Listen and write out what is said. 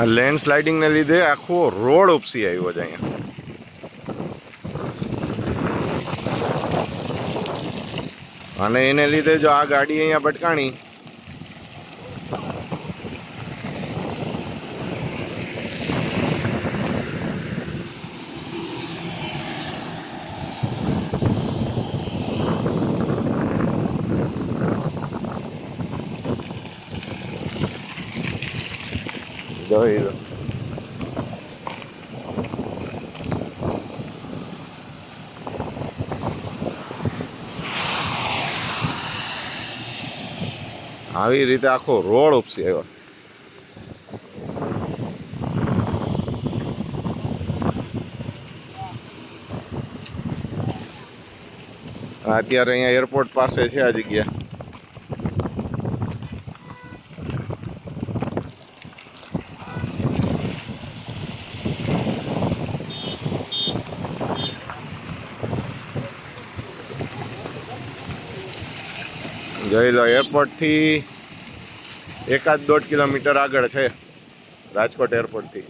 આ લેન્ડ સ્લાઇડિંગને લીધે આખો રોડ ઉપસી આવ્યો છે અહીંયા. અને એને લીધે જો આ ગાડી અહીંયા ભટકાણી જોઈ લો આવી રીતે આખો રોડ ઉપસી આવ્યો. અત્યારે અહીંયા એરપોર્ટ પાસે છે આ જગ્યા. જોઈ લો એરપોર્ટથી એકાદ દોઢ કિલોમીટર આગળ છે રાજકોટ એરપોર્ટથી